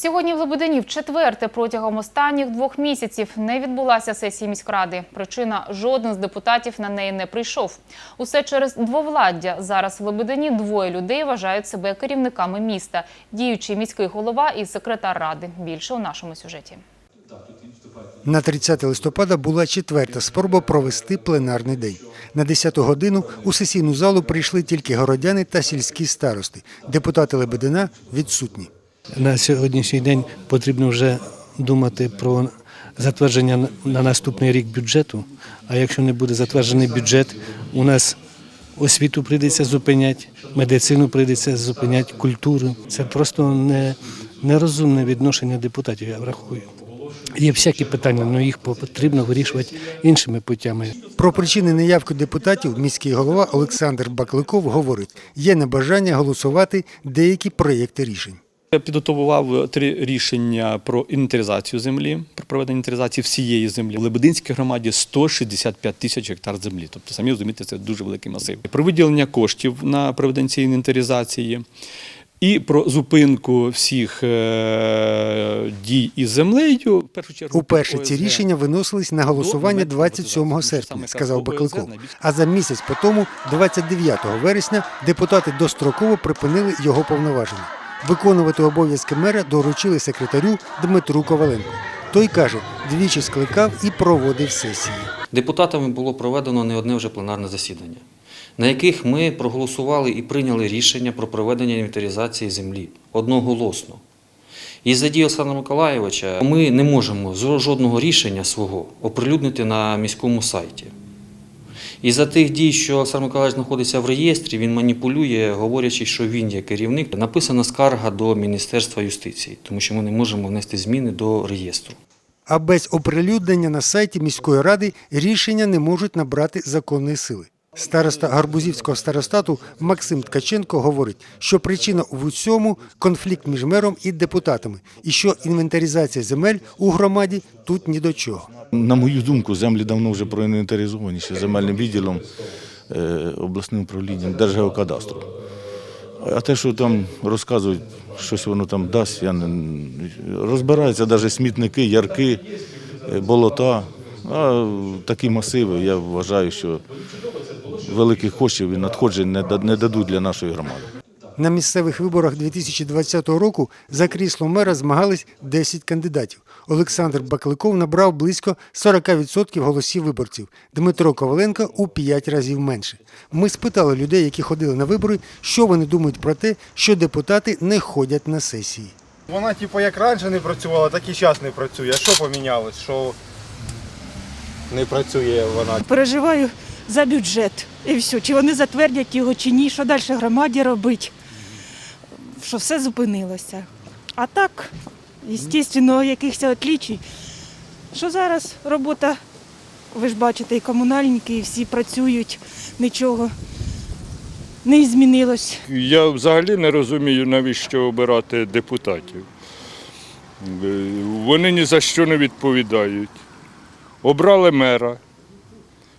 Сьогодні в Лебедині вчетверте протягом останніх двох місяців не відбулася сесія міськради. Причина – жоден з депутатів на неї не прийшов. Усе через двовладдя. Зараз в Лебедині двоє людей вважають себе керівниками міста. Діючий міський голова і секретар ради. Більше у нашому сюжеті. На 30 листопада була четверта спроба провести пленарний день. На 10 годину у сесійну залу прийшли тільки городяни та сільські старости. Депутати Лебедина відсутні. На сьогоднішній день потрібно вже думати про затвердження на наступний рік бюджету. А якщо не буде затверджений бюджет, у нас освіту прийдеться зупиняти, медицину прийдеться зупиняти, культуру. Це просто не, нерозумне відношення депутатів, я врахую. Є всякі питання, але їх потрібно вирішувати іншими путями. Про причини неявки депутатів міський голова Олександр Бакликов говорить, є небажання голосувати деякі проєкти рішень. Я підготував три рішення про інвентаризацію землі, про проведення інвентаризації всієї землі. У Лебединській громаді 165 тисяч гектар землі. Тобто, самі розумієте, це дуже великий масив. Про виділення коштів на проведення цієї інвентаризації і про зупинку всіх е, дій із землею. В першу чергу Уперше ці рішення виносились на голосування 27 серпня, сказав якраз Бакликов. А за місяць по тому, 29 вересня, депутати достроково припинили його повноваження. Виконувати обов'язки мера доручили секретарю Дмитру Коваленку. Той каже, двічі скликав і проводив сесії. Депутатами було проведено не одне вже пленарне засідання, на яких ми проголосували і прийняли рішення про проведення інвентаризації землі одноголосно. І за дії Олександра Миколаєвича ми не можемо жодного рішення свого оприлюднити на міському сайті. І за тих дій, що Олександр Миколаївич знаходиться в реєстрі, він маніпулює, говорячи, що він є керівник. Написана скарга до Міністерства юстиції, тому що ми не можемо внести зміни до реєстру. А без оприлюднення на сайті міської ради рішення не можуть набрати законної сили. Староста Гарбузівського старостату Максим Ткаченко говорить, що причина в усьому конфлікт між мером і депутатами, і що інвентаризація земель у громаді тут ні до чого. На мою думку, землі давно вже проінвентаризовані ще земельним відділом, е, обласним управлінням Держгеокадастру. А те, що там розказують, щось воно там дасть, я не розбираються навіть смітники, ярки, е, болота. А такі масиви, я вважаю, що великих коштів і надходжень не не дадуть для нашої громади. На місцевих виборах 2020 року за крісло мера змагались 10 кандидатів. Олександр Бакликов набрав близько 40% голосів виборців. Дмитро Коваленко у 5 разів менше. Ми спитали людей, які ходили на вибори, що вони думають про те, що депутати не ходять на сесії. Вона, типу, як раніше не працювала, так і зараз не працює. А що помінялось? Що не працює вона? переживаю за бюджет. І все. Чи вони затвердять його, чи ні, що далі громаді робити, що все зупинилося. А так, звісно, якихось отлічій, що зараз робота, ви ж бачите, і комунальники, і всі працюють, нічого не змінилось. Я взагалі не розумію, навіщо обирати депутатів. Е, Вони ні за що не відповідають. Обрали мера.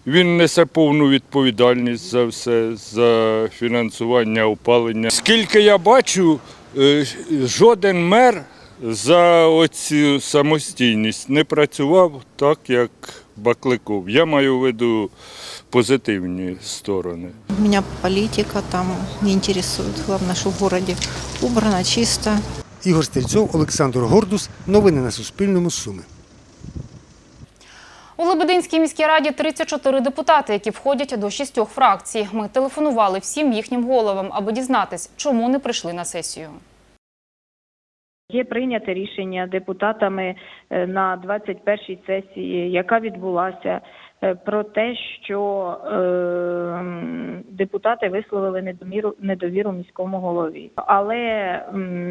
Він несе повну відповідальність за все, за фінансування опалення. Скільки я бачу, е, жоден мер за оцю самостійність не працював так, як Бакликов. Я маю в виду позитивні сторони. Меня политика там не интересует. Главное, что в городе убрано, чисто. Ігор Стрільцов, Олександр Гордус. Новини на Суспільному. Суми. У Лебединській міській раді 34 депутати, які входять до шістьох фракцій. Ми телефонували всім їхнім головам, аби дізнатись, чому не прийшли на сесію. Є прийняте рішення депутатами е, на 21-й сесії, яка відбулася, е, про те, що е, депутати висловили недоміру недовіру міському голові. Але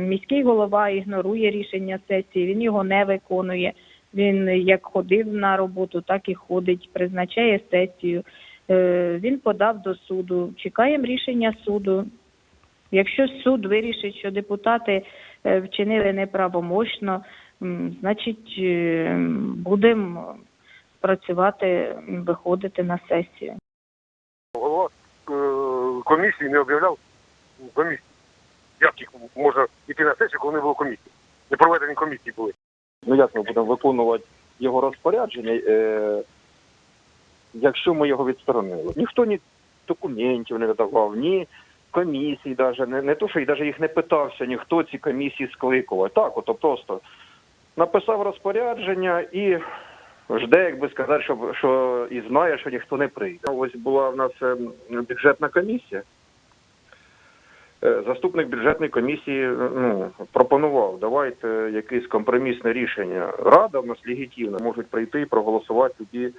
міський голова ігнорує рішення сесії, він його не виконує. Він як ходив на роботу, так і ходить, призначає сесію. Е, Він подав до суду. Чекаємо рішення суду. Якщо суд вирішить, що депутати е, вчинили неправомочно, значить е, будемо працювати, виходити на сесію. голова комісії не об'являв комісії. Як їх може йти на сесію, коли не було комісії? непроведені комісії були. Ну як ми будемо виконувати його розпорядження, е, якщо ми його відсторонили? Ніхто ні документів не надавав, ні комісій, даже, не, не то, що і навіть їх не питався, ніхто ці комісії скликував. Так, ото просто написав розпорядження і жде, як би сказати, що, що і знає, що ніхто не прийде. Ось була в нас е, бюджетна комісія. Е, Заступник бюджетної комісії е, ну, пропонував, давайте якесь компромісне рішення. Рада в нас легітимна, можуть прийти і проголосувати любі,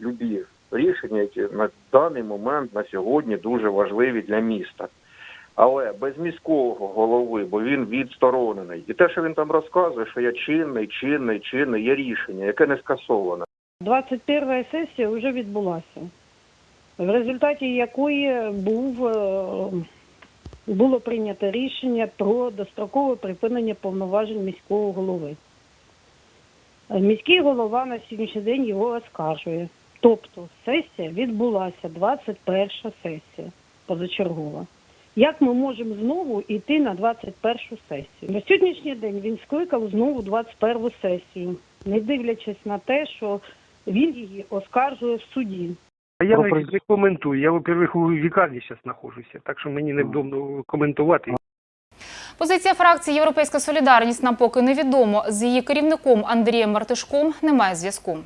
любі рішення, які на даний момент, на сьогодні дуже важливі для міста. Але без міського голови, бо він відсторонений. І те, що він там розказує, що я чинний, чинний, чинний, є рішення, яке не скасоване. 21 сесія вже відбулася, в результаті якої був, е, було прийнято рішення про дострокове припинення повноважень міського голови. Е, Міський голова на сьогоднішній день його оскаржує. Тобто сесія відбулася, 21 сесія позачергова. Як ми можемо знову йти на 21 сесію? На сьогоднішній день він скликав знову 21 сесію, не дивлячись на те, що він її оскаржує в суді. Я навіть не коментую. Я, во-первых, у лікарні зараз знаходжуся, так що мені невдобно коментувати. Позиція фракції Європейська Солідарність нам поки невідомо. З її керівником Андрієм Мартишком немає зв'язку.